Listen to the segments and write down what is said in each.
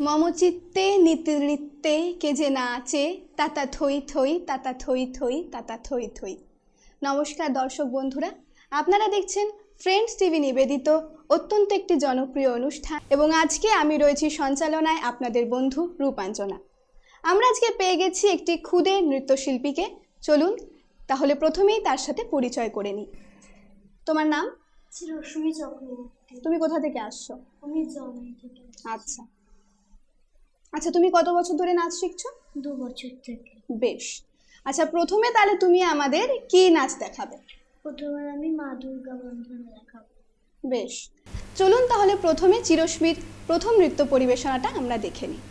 মম চিত্তে নীতি নৃত্যে কে যে নাচে তাতা থই থই তাতা থই থই তাতা থই থই। নমস্কার দর্শক বন্ধুরা আপনারা দেখছেন ফ্রেন্ডস টিভি নিবেদিত অত্যন্ত একটি জনপ্রিয় অনুষ্ঠান এবং আজকে আমি রয়েছি সঞ্চালনায় আপনাদের বন্ধু রূপাঞ্জনা আমরা আজকে পেয়ে গেছি একটি ক্ষুদে নৃত্যশিল্পীকে। চলুন তাহলে প্রথমেই তার সাথে পরিচয় করে নিই। তোমার নাম? চিরসুমি চক্রবর্তী। তুমি কোথা থেকে আসছো? আমি জমাই থেকে আচ্ছা। আচ্ছা তুমি কত বছর ধরে নাচ শিখছো? দু বছর থেকে। বেশ। আচ্ছা প্রথমে তাহলে তুমি আমাদের কি নাচ দেখাবে? প্রথমে আমি মা দুর্গা বন্ধনা দেখাবো। বেশ। চলুন তাহলে প্রথমে চিরস্মির প্রথম নৃত্য পরিবেশনাটা আমরা দেখে নিই।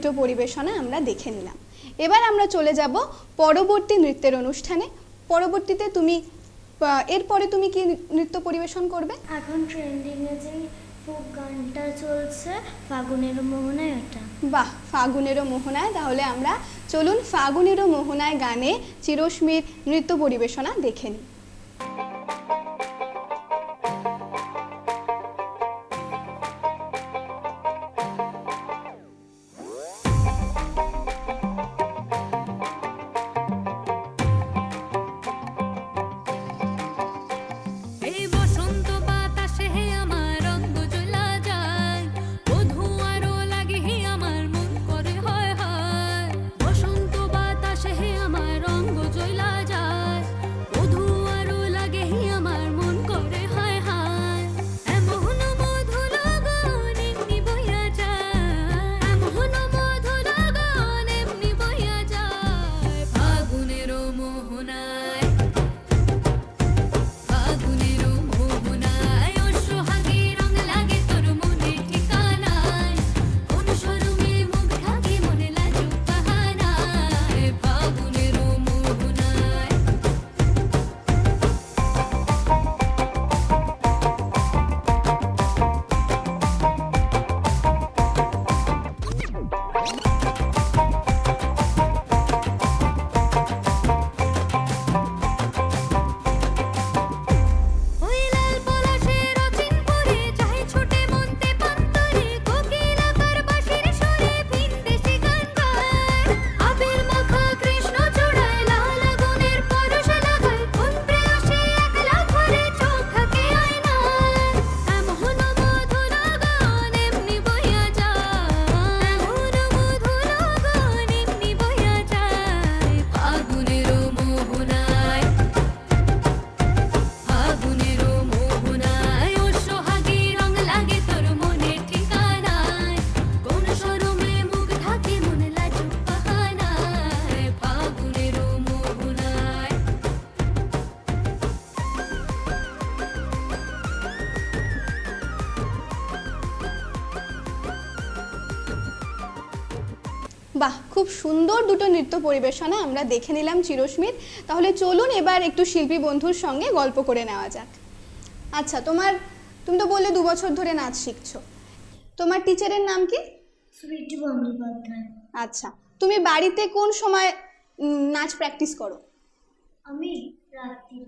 নৃত্য পরিবেশনা আমরা দেখে নিলাম। এবার আমরা চলে যাব পরবর্তী নৃত্যের অনুষ্ঠানে। পরবর্তীতে তুমি এরপরে তুমি কি নৃত্য পরিবেশন করবে? এখন ট্রেন্ডিংয়ে যে ফোক গানটা চলছে ফাগুনের মোহনায় ওটা। বাহ ফাগুনেরও মোহনায়। তাহলে আমরা চলুন ফাগুনেরও মোহনায় গানে চিরস্মির নৃত্য পরিবেশনা দেখে নিই। বাহ খুব সুন্দর দুটো নৃত্য পরিবেশনা আমরা দেখে নিলাম চিরস্মিত। তাহলে চলুন এবার একটু শিল্পী বন্ধুর সঙ্গে গল্প করে নেওয়া যাক। আচ্ছা তোমার তুমি তো বললে দু বছর ধরে নাচ শিখছো। তোমার টিচারের নাম কি? সুইটি বন্দ্যোপাধ্যায়। আচ্ছা তুমি বাড়িতে কোন সময় নাচ প্র্যাকটিস করো? আমি রাত্রি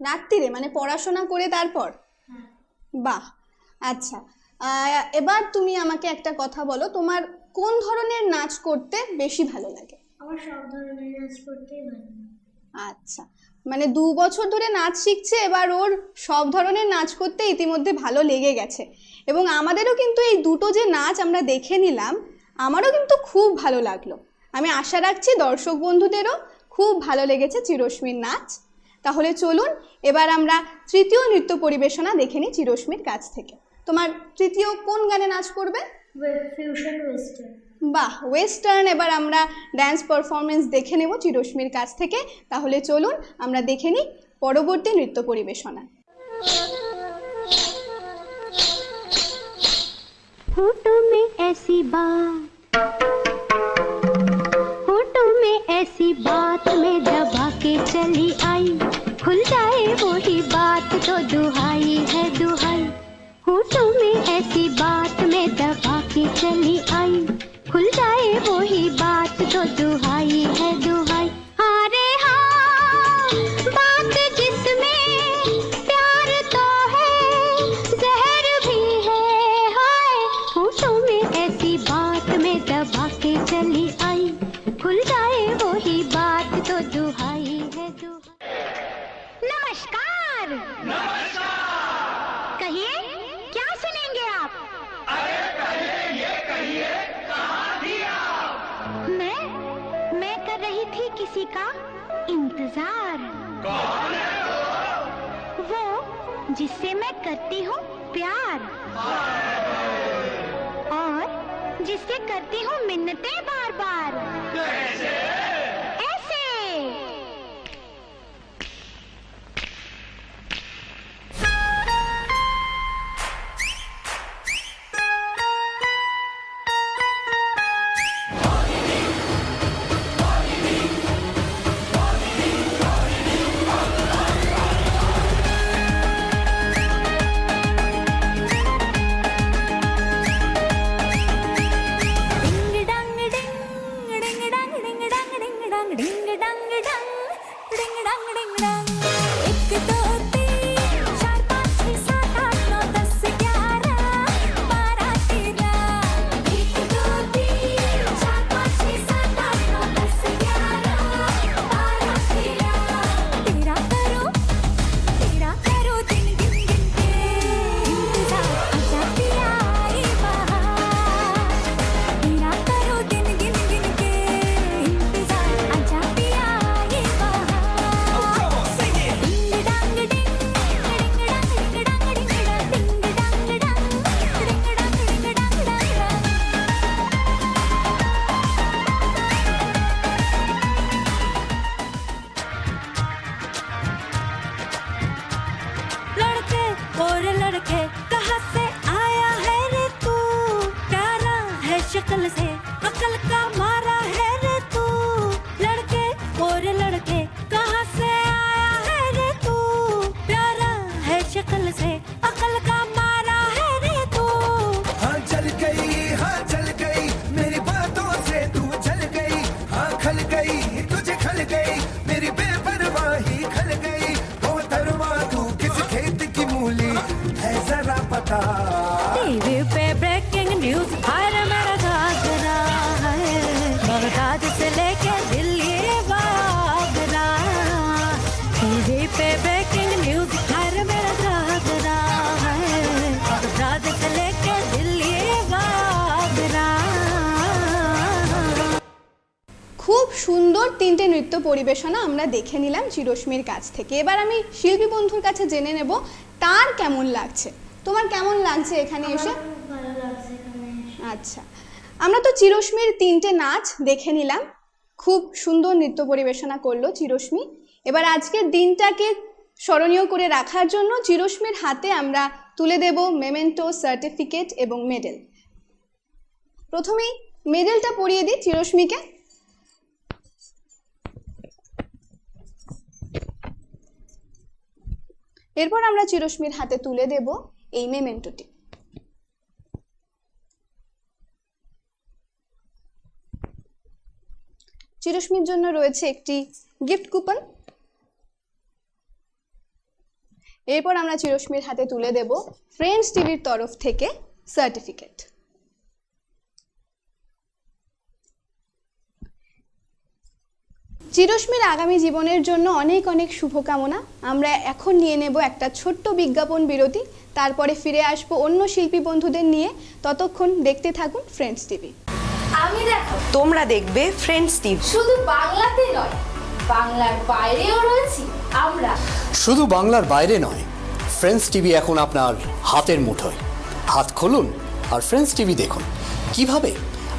রাত্রিরে মানে পড়াশোনা করে তারপর? হ্যাঁ। বাহ আচ্ছা। এবার তুমি আমাকে একটা কথা বলো তোমার কোন ধরনের নাচ করতে বেশি ভালো লাগে? আমার সব ধরনের নাচ করতেই ভালো আচ্ছা মানে দু বছর ধরে নাচ শিখছে এবার ওর সব ধরনের নাচ করতে ইতিমধ্যে ভালো লেগে গেছে। এবং আমাদেরও কিন্তু এই দুটো যে নাচ আমরা দেখে নিলাম আমারও কিন্তু খুব ভালো লাগল। আমি আশা রাখছি দর্শক বন্ধুদেরও খুব ভালো লেগেছে চিরস্মির নাচ। তাহলে চলুন এবার আমরা তৃতীয় নৃত্য পরিবেশনা দেখে নিই চিরস্মির কাছ থেকে। তোমার তৃতীয় কোন গানে নাচ করবে? ফিউশন ওয়েস্টার্ন বাহ ওয়েস্টার্ন এবার আমরা ড্যান্স পারফরমেন্স দেখে নেব চিরস্মির কাছ থেকে তাহলে চলুন আমরা দেখে নিই পরবর্তী নৃত্য পরিবেশনা होठों में ऐसी बात होठों में ऐसी बात में दबा के चली आई खुल जाए वही बात तो दुहाई है दुहाई होठों में ऐसी बात में दबा चली आई। खुल जाए वो ही बात तो दुहाई है दुहाई। करती हूँ प्यार। और जिससे करती हूँ मिन्नतें बार बार সুন্দর তিনটে নৃত্য পরিবেশনা আমরা দেখে নিলাম চিরস্মির কাছ থেকে। এবার আমি শিল্পী বন্ধুর কাছে জেনে নেব তার কেমন লাগছে? তোমার কেমন লাগছে এখানে এসে। আচ্ছা আমরা তো চিরস্মির তিনটে নাচ দেখে নিলাম। খুব সুন্দর নৃত্য পরিবেশনা করল চিরস্মি এবার আজকের দিনটাকে স্মরণীয় করে রাখার জন্য চিরস্মির হাতে আমরা তুলে দেব মেমেন্টো সার্টিফিকেট এবং মেডেল। প্রথমেই মেডেলটা পরিয়ে দিই চিরস্মিকে এরপর আমরা চিরস্মির হাতে তুলে দেব এই মেমেন্টোটি। চিরস্মির জন্য রয়েছে একটি গিফট কুপন। এরপর আমরা চিরস্মির হাতে তুলে দেব ফ্রেন্ডস টিভির তরফ থেকে সার্টিফিকেট। চিরস্মির আগামী জীবনের জন্য অনেক অনেক শুভকামনা। আমরা এখন নিয়ে নেব একটা ছোট্ট বিজ্ঞাপন বিরতি তারপরে ফিরে আসব অন্য শিল্পী বন্ধুদের নিয়ে। ততক্ষণ দেখতে থাকুন ফ্রেন্ডস টিভি আমি দেখো তোমরা দেখবে ফ্রেন্ডস টিভি শুধু বাংলাতে নয় বাংলার বাইরেও রয়েছি আমরা। শুধু বাংলার বাইরে নয় ফ্রেন্ডস টিভি এখন আপনার হাতের মুঠোয়। হাত খুলুন আর ফ্রেন্ডস টিভি দেখুন। কীভাবে?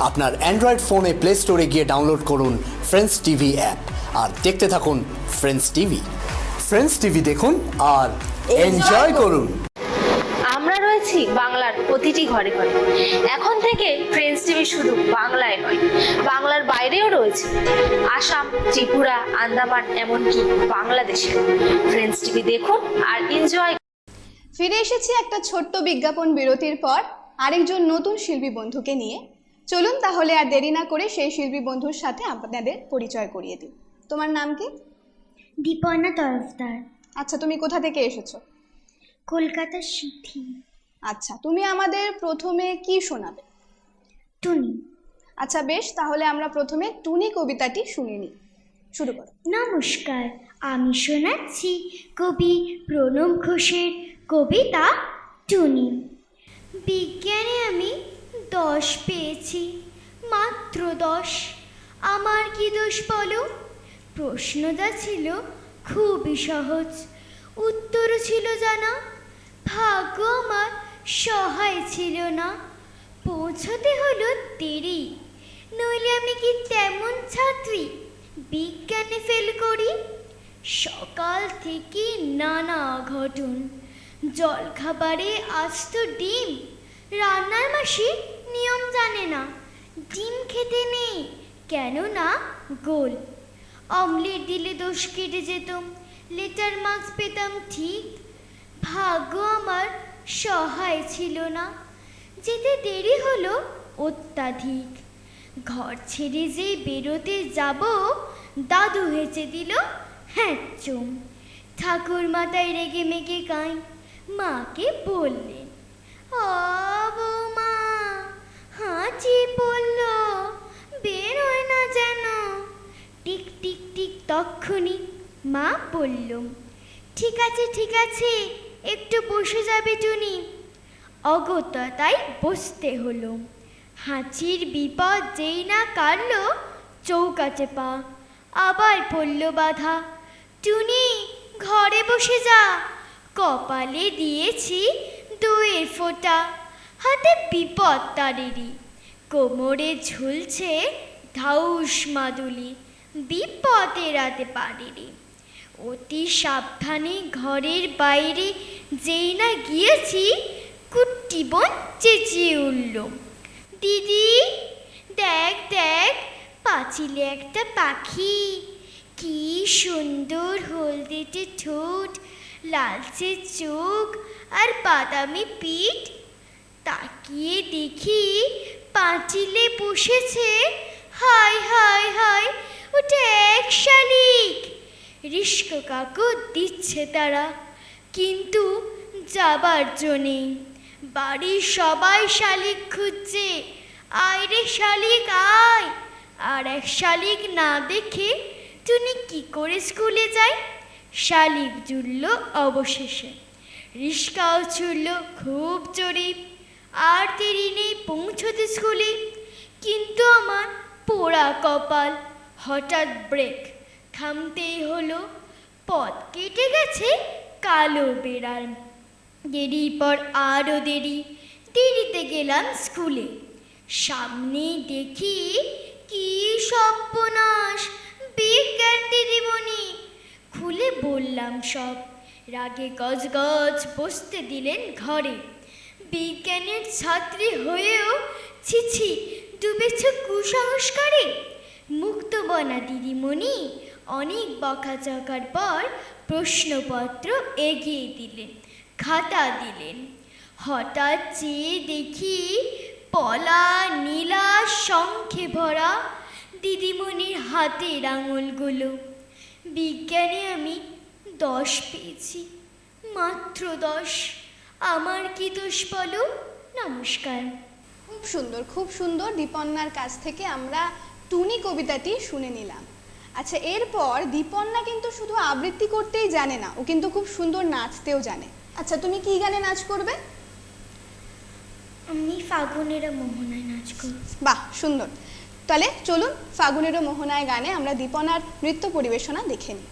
আপনার অ্যান্ড্রয়েড ফোনে প্লে স্টোরে গিয়ে ডাউনলোড করুন ফ্রেন্ডস টিভি অ্যাপ আর দেখতে থাকুন ফ্রেন্ডস টিভি ফ্রেন্ডস টিভি দেখুন আর এনজয় করুন। আমরা রয়েছি বাংলার প্রতিটি ঘরে ঘরে। এখন থেকে ফ্রেন্ডস টিভি শুধু বাংলায় নয় বাংলার বাইরেও রয়েছে। আসাম ত্রিপুরা আন্দামান এমনকি বাংলাদেশে। ফ্রেন্ডস টিভি দেখুন আর এনজয় ফিরে এসেছি একটা ছোট্ট বিজ্ঞাপন বিরতির পর। আরেকজন নতুন শিল্পী বন্ধুকে নিয়ে। চলুন তাহলে আর দেরি না করে সেই শিল্পী বন্ধুর সাথে আপনাদের পরিচয় করিয়ে দিই। তোমার নাম কি? দীপর্ণা তরফদার। আচ্ছা তুমি কোথা থেকে এসেছ? কলকাতার সিথি আচ্ছা তুমি আমাদের প্রথমে কি শোনাবে? টুনি। আচ্ছা বেশ তাহলে আমরা প্রথমে টুনি কবিতাটি শুনে নিই। শুরু করো। নমস্কার আমি শোনাচ্ছি কবি প্রণব ঘোষের কবিতা টুনি। বিজ্ঞানে আমি দশ পেয়েছি, মাত্র দশ। আমার কি দোষ বলো? প্রশ্নটা ছিল খুবই সহজ। উত্তরও ছিল জানা, ভাগ্য আমার সহায় ছিল না। পৌঁছতে হলো দেরি, নইলে আমি কি তেমন ছাত্রী? বিজ্ঞানে ফেল করি? সকাল থেকে নানা অঘটন জলখাবারে আসত ডিম, রান্নার মাসি নিয়ম জানে না। ডিম খেতে নেই, কেননা গোল। অমলেট দিলে দোষ কেটে যেতাম লেটার মার্কস পেতাম ঠিক। ভাগ্য আমার সহায় ছিল না। যেতে দেরি হলো অত্যাধিক। ঘর ছেড়ে যে বেরোতে যাব, দাদু হেঁচে দিল হ্যাঁ চুম ঠাকুর মাতায় রেগে মেগে কাই। মাকে বললেন ও বৌমা হাঁচি পড়ল, বেরোয় না যেন। টিক টিক টিক, তক্ষুনি মা বলল, ঠিক আছে ঠিক আছে, একটু বসে যাবে টুনি। অগত্যতাই বসতে হলো। হাঁচির বিপদ যেই না কাটল চৌকাচে পা। আবার পড়ল বাধা, টুনি, ঘরে বসে যা। কপালে দিয়েছি দইয়ের ফোঁটা। হাতে বিপদ তারেরই কোমরে ঝুলছে ধাউস মাদুলি, বিপদ এড়াতে পারেনি অতি সাবধানে ঘরের বাইরে যেই না গিয়েছি, কুট্টি বোন চেঁচিয়ে উঠল। দিদি, দেখ দেখ, পাঁচিলে একটা পাখি। কি সুন্দর হলদেটে ঠোঁট, লালচে চোখ আর বাদামি পিঠ। তাকিয়ে দেখি পাঁচিলে বসেছে, হাই হাই হাই, ওটা এক শালিক। রিস্ক কাকু দিচ্ছে তারা, কিন্তু যাবার জন্যে। বাড়ির সবাই শালিক খুঁজছে, আয় রে শালিক, আয়। আর এক শালিক না দেখে টুনি কি করে স্কুলে যায়? শালিক জুড়ল অবশেষে। রিস্কাও ছুড়ল খুব জোরে। আর দেরি নেই পৌঁছতে স্কুলে। কিন্তু আমার পোড়া কপাল হঠাৎ ব্রেক থামতেই হলো। পথ কেটে গেছে কালো বেড়াল। দেরির পর আরও দেরি। দেরিতে গেলাম স্কুলে। সামনে দেখি কি সর্বনাশ বিজ্ঞান দিদিমণি। খুলে বললাম সব। রাগে গজ গজ বসতে দিলেন ঘরে। বিজ্ঞানের ছাত্রী হয়েও ছিছি ডুবেছ কুসংস্কারে? মুক্তবনা দিদিমণি অনেক বকাচকার পর প্রশ্নপত্র এগিয়ে দিলেন, খাতা দিলেন। হঠাৎ চেয়ে দেখি পলা নীলা শঙ্খে ভরা দিদিমণির হাতের আঙুলগুলো। বিজ্ঞানে আমি দশ পেয়েছি, মাত্র দশ। আমার কি দোষ বলো? নমস্কার। খুব সুন্দর খুব সুন্দর দীপন্নার কাছ থেকে আমরা টুনি কবিতাটি শুনে নিলাম। আচ্ছা এরপর দীপন্না কিন্তু শুধু আবৃত্তি করতেই জানে না ও কিন্তু খুব সুন্দর নাচতেও জানে। আচ্ছা তুমি কি গানে নাচ করবে? আমি ফাগুনের মোহনায় নাচ করব। বাহ সুন্দর। তাহলে চলুন ফাগুনেরও মোহনায় গানে আমরা দীপনার নৃত্য পরিবেশনা দেখে নিই।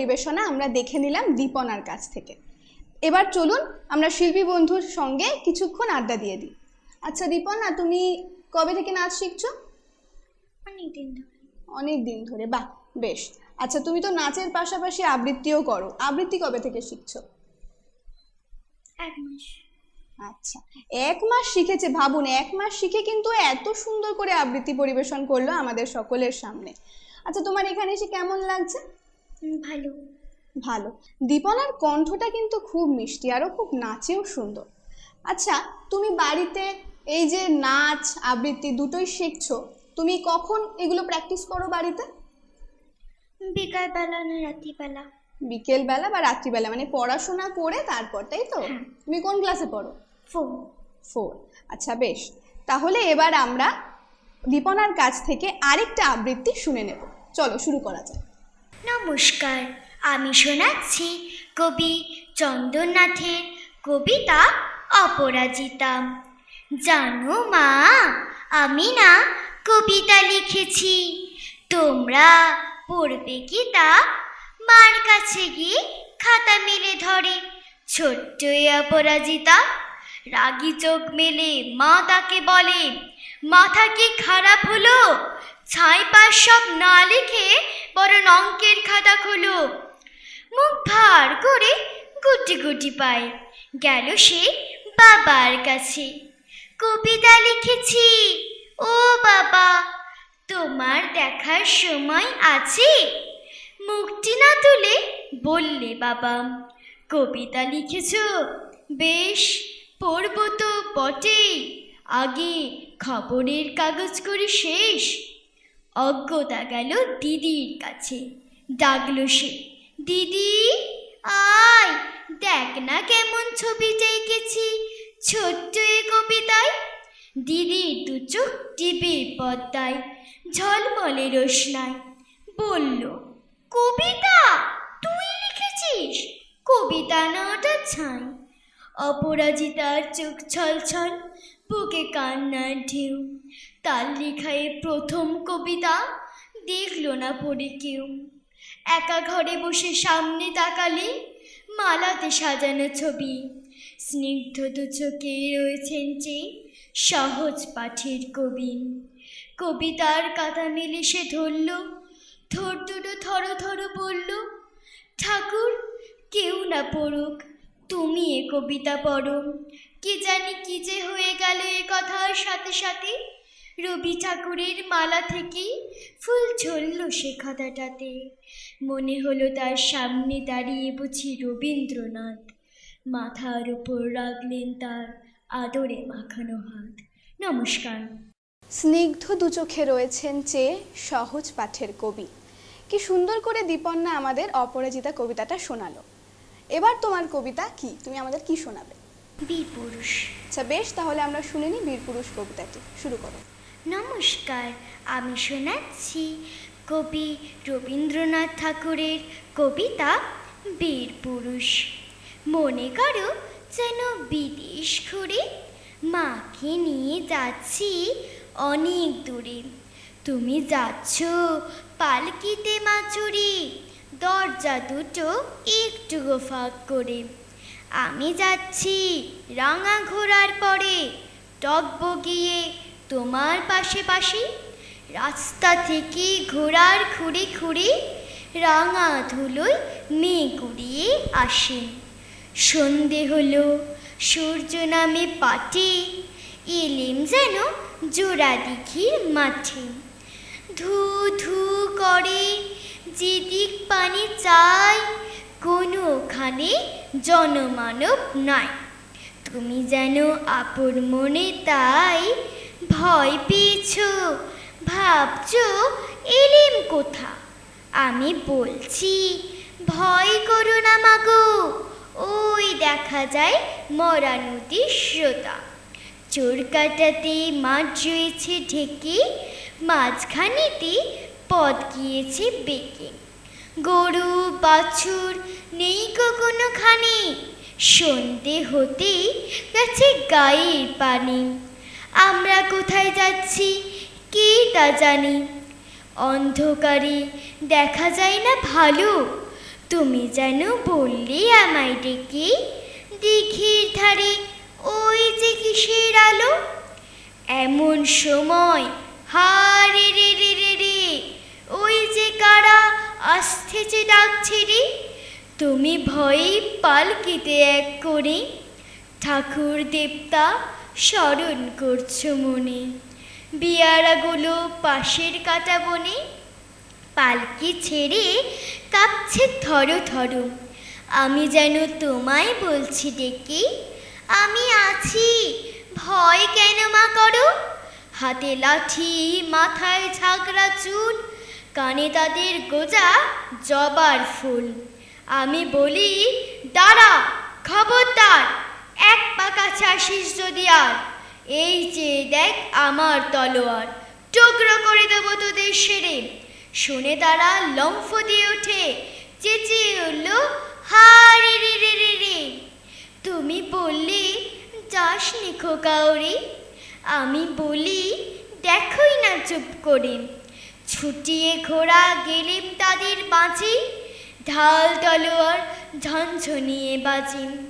পরিবেশনা আমরা দেখে নিলাম দীপনার কাছ থেকে। এবার চলুন আমরা শিল্পী বন্ধুর সঙ্গে কিছুক্ষণ আড্ডা দিয়ে দিই। আচ্ছা দীপনা তুমি কবে থেকে নাচ শিখছো? অনেক দিন ধরে। অনেক দিন ধরে বাহ বেশ। আচ্ছা তুমি তো নাচের পাশাপাশি আবৃত্তিও করো। আবৃত্তি কবে থেকে শিখছো? এক মাস। আচ্ছা এক মাস শিখেছে ভাবুন এক মাস শিখে কিন্তু এত সুন্দর করে আবৃত্তি পরিবেশন করল আমাদের সকলের সামনে। আচ্ছা তোমার এখানে এসে কেমন লাগছে? ভালো। ভালো। দীপনার কণ্ঠটা কিন্তু খুব মিষ্টি আরও খুব নাচেও সুন্দর। আচ্ছা তুমি বাড়িতে এই যে নাচ আবৃত্তি দুটোই শিখছো তুমি কখন এগুলো প্র্যাকটিস করো বাড়িতে? বিকালবেলা না রাত্রিবেলা বিকেলবেলা বা রাত্রিবেলা মানে পড়াশোনা করে তারপর তাই তো? তুমি কোন ক্লাসে পড়ো? ফোর ফোর আচ্ছা বেশ। তাহলে এবার আমরা দীপনার কাছ থেকে আরেকটা আবৃত্তি শুনে নেব। চলো শুরু করা যাক। নমস্কার। আমি শোনাচ্ছি কবি চন্দ্রনাথের কবিতা অপরাজিতা। জানো মা, আমি না কবিতা লিখেছি। তোমরা পড়বে কি তা? মার কাছে গিয়ে খাতা মেলে ধরে। ছোট্ট অপরাজিতা, রাগী চোখ মেলে মা তাকে বলে, মাথা কি খারাপ হলো? ছাই পাশ সব না লিখে বরং অঙ্কের খাতা খোলো। মুখ ভার করে গুটি গুটি পায়। গেল সে বাবার কাছে। কবিতা লিখেছি। ও বাবা, তোমার দেখার সময় আছে? মুখটি না তুলে বললে বাবা, কবিতা লিখেছ? বেশ, পড়ব তো বটেই। আগে খবরের কাগজ করে শেষ। অজ্ঞতা গেল দিদির কাছে। ডাকলো সে, দিদি, আয়, দেখ না কেমন ছবিটা এঁকেছি ছোট্ট এ কবিতায়। দিদির দু চোখ টিপির পদ্মায়, ঝলমলে রোশনায়, বলল, কবিতা, তুই লিখেছিস? কবিতা না ওটা ছাই। অপরাজিতার চোখ ছলছল, বুকে কান্নার ঢেউ। তার লেখায় প্রথম কবিতা, দেখল না পড়ে কেউ। একা ঘরে বসে সামনে তাকালে মালাতে সাজানো ছবি। স্নিগ্ধ দু চোখে রয়েছেন যে সহজ পাঠের কবি। কবিতার কাতা মেলে সে ধরল, থর দুটো থর থর বলল, ঠাকুর, কেউ না পড়ুক, তুমি এ কবিতা পড়ো। কে জানি কি যে হয়ে গেল এ কথার সাথে সাথে রবি ঠাকুরের মালা থেকে ফুল ঝরল সে খাতাটাতে। মনে হলো তার সামনে দাঁড়িয়ে বুঝি রবীন্দ্রনাথ। মাথার উপর রাখলেন তার আদরে মাখানো হাত। নমস্কার। স্নিগ্ধ দু চোখে রয়েছেন চেয়ে সহজ পাঠের কবি। কি সুন্দর করে দীপন্না আমাদের অপরাজিতা কবিতাটা শোনালো। এবার তোমার কবিতা কি? তুমি আমাদের কি শোনাবে? বীরপুরুষ। আচ্ছা বেশ তাহলে আমরা শুনে নিই বীরপুরুষ কবিতাটি। শুরু করো। নমস্কার, আমি শোনাচ্ছি কবি রবীন্দ্রনাথ ঠাকুরের কবিতা বীর পুরুষ। মনে করো যেন বিদেশ ঘুরে মাকে নিয়ে যাচ্ছি অনেক দূরে। তুমি যাচ্ছ পালকিতে মাচুরি, দরজা দুটো একটু ফাঁক করে। আমি যাচ্ছি রাঙা ঘোড়ার পরে টকব গিয়ে তোমার পাশে পাশে, রাস্তা থেকে ঘোড়ার খুঁড়ে খুঁড়ে, রাঙা ধুলোয় মেঘ উড়িয়ে আসে। সন্ধে হলো, সূর্য নামে পাটে এলেম যেন জোড়া দিঘির মাঠে। ধু ধু করে যেদিক পানি চাই, কোনোখানে জনমানব নাই। তুমি যেন আপন মনে তাই ভয় পেয়েছ? ভাবছ এলিম কোথা? আমি বলছি, ভয় করো না মাগো। ওই দেখা যায় মরা নদীর শ্রোতা চোর কাটাতে মাঠ রয়েছে ঢেকে, মাঝখানেতে পথ গিয়েছে বেঁকে। গরু, বাছুর নেই কখনো খানে সন্ধে হতেই গেছে গায়ের পানি। আমরা কোথায় যাচ্ছি, কে তা জানি। অন্ধকারে দেখা যায় না ভালো। তুমি যেন বললে আমায় ডেকে, দিঘির ধারে ওই যে কিসের আলো। এমন সময়, হারে রে রে রে রে ওই যে কারা আসতেছে ডাকছে রে। তুমি ভয়ে পালকিতে এক করে ঠাকুর দেবতা স্মরণ করছ মনে। বিয়ারাগুলো পাশের কাটা বনে, পালকি ছেড়ে কাঁপছে থরো থরো। আমি যেন তোমায় বলছি ডেকে, আমি আছি, ভয় কেন মা করো? হাতে লাঠি, মাথায় ঝাঁকড়া চুল কানে তাদের গোজা জবার ফুল। আমি বলি, দাঁড়া, খবরদার। এক পাকা কাছে আসিস যদি আর। এই যে দেখ আমার তলোয়ার। টুকরো করে দেবো তোদের সেরে। শুনে তারা লম্ফ দিয়ে ওঠে। চেঁচিয়ে উঠল হারে রে রে রে রে। তুমি বললে যাসনি খোকাওরি আমি বলি, দেখোই না চুপ করে। ছুটিয়ে ঘোড়া গেলেম তাদের বাঁচি ঢাল তলোয়ার ঝনঝনিয়ে বাজি।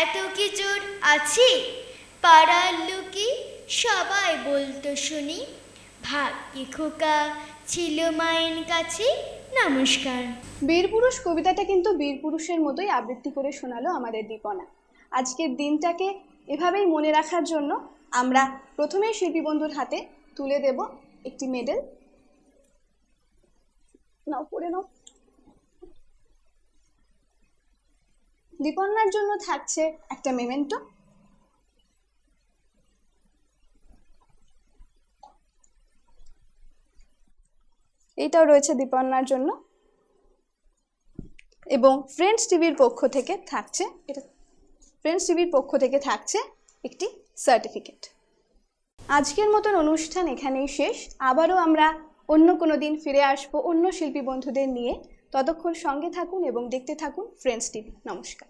এত কি জোর আছে? পাড়ার লোকে সবাই বলতো শুনি। ভাগ্যে খোকা ছিল মায়ের কাছে নমস্কার। বীরপুরুষ কবিতাটা কিন্তু বীরপুরুষের মতোই আবৃত্তি করে শোনালো আমাদের দীপনা। আজকের দিনটাকে এভাবেই মনে রাখার জন্য আমরা প্রথমেই শিল্পী বন্ধুর হাতে তুলে দেব একটি মেডেল নাও পড়ে নাও। দীপন্নার জন্য থাকছে একটা মেমেন্টো। এইটাও রয়েছে দীপন্নার জন্য। এবং ফ্রেন্ডস টিভির পক্ষ থেকে থাকছে, এটা ফ্রেন্ডস টিভির পক্ষ থেকে থাকছে একটি সার্টিফিকেট আজকের মতন অনুষ্ঠান এখানেই শেষ। আবারও আমরা অন্য কোনো দিন ফিরে আসব অন্য শিল্পী বন্ধুদের নিয়ে। ততক্ষণ সঙ্গে থাকুন এবং দেখতে থাকুন ফ্রেন্ডস টিভি নমস্কার।